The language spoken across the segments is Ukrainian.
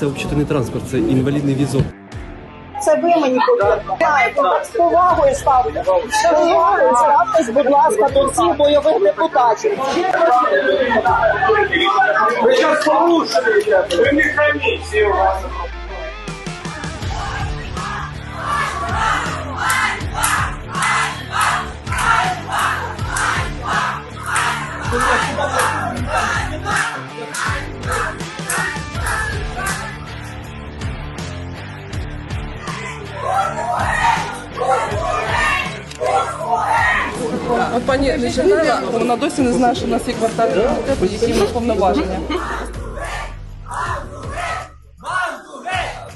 це взагалі не транспорт, це інвалідний візок. Це ви мені повірте. З повагою ставте. З повагою ставтесь, будь ласка, до всіх бойових депутатів. Ви зараз порушуєте, ви не хаміть всі у вас. От пані не читала, вона досі не знає, що в нас є квартальний комітет, які нас повноваження.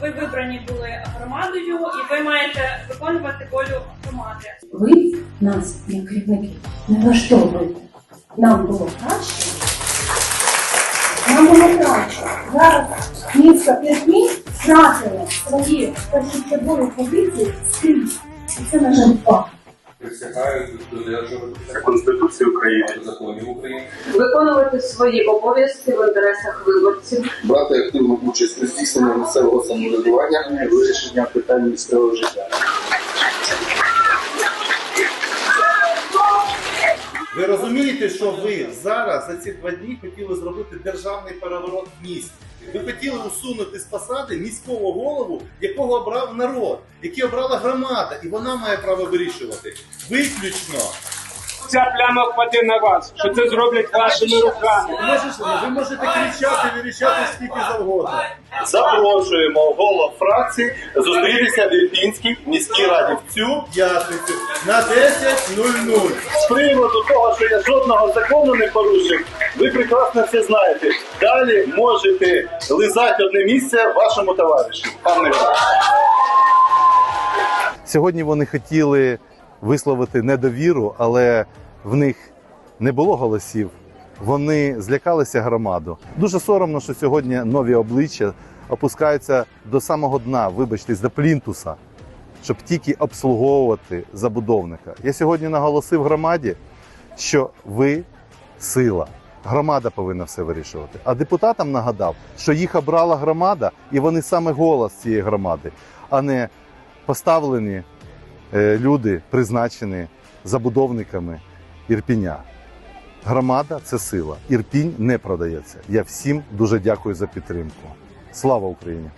ви вибрані були громадою, і ви маєте виконувати волю громади. ви нас, як керівники, не влаштовуєте. Нам було краще. Нам було краще. Зараз місто Пірні втратило свої першочергові позиції скрізь. І це, на жаль, факт. Присягаю додержуватися Конституції України законів України. виконувати свої обов'язки в інтересах виборців, брати активну участь у здійсненні місцевого самоврядування і вирішення питань місцевого життя. Ви розумієте, що ви зараз за ці два дні хотіли зробити державний переворот в місті. Ви хотіли усунути з посади міського голову, якого обрав народ, який обрала громада, і вона має право вирішувати. Виключно. Ця пляма впаде на вас, що це зроблять вашими руками. Ви можете, кричати, вирішати скільки завгодно. Запрошуємо голов фракції зустрітися в Ірпінській міській раді в цю П'ятницю на 10.00. з приводу того, що я жодного закону не порушив. Ви прекрасно все знаєте. Далі можете лизати одне місце вашому товаришу. Пане Сьогодні вони хотіли висловити недовіру, але в них не було голосів. Вони злякалися громаду. Дуже соромно, що сьогодні нові обличчя опускаються до самого дна, вибачте, до плінтуса, щоб тільки обслуговувати забудовника. Я сьогодні наголосив громаді, що ви сила. Громада повинна все вирішувати. А депутатам нагадав, що їх обрала громада, і вони саме голос цієї громади, а не поставлені люди, призначені забудовниками Ірпіня. Громада це сила. Ірпінь не продається. Я всім дуже дякую за підтримку. Слава Україні!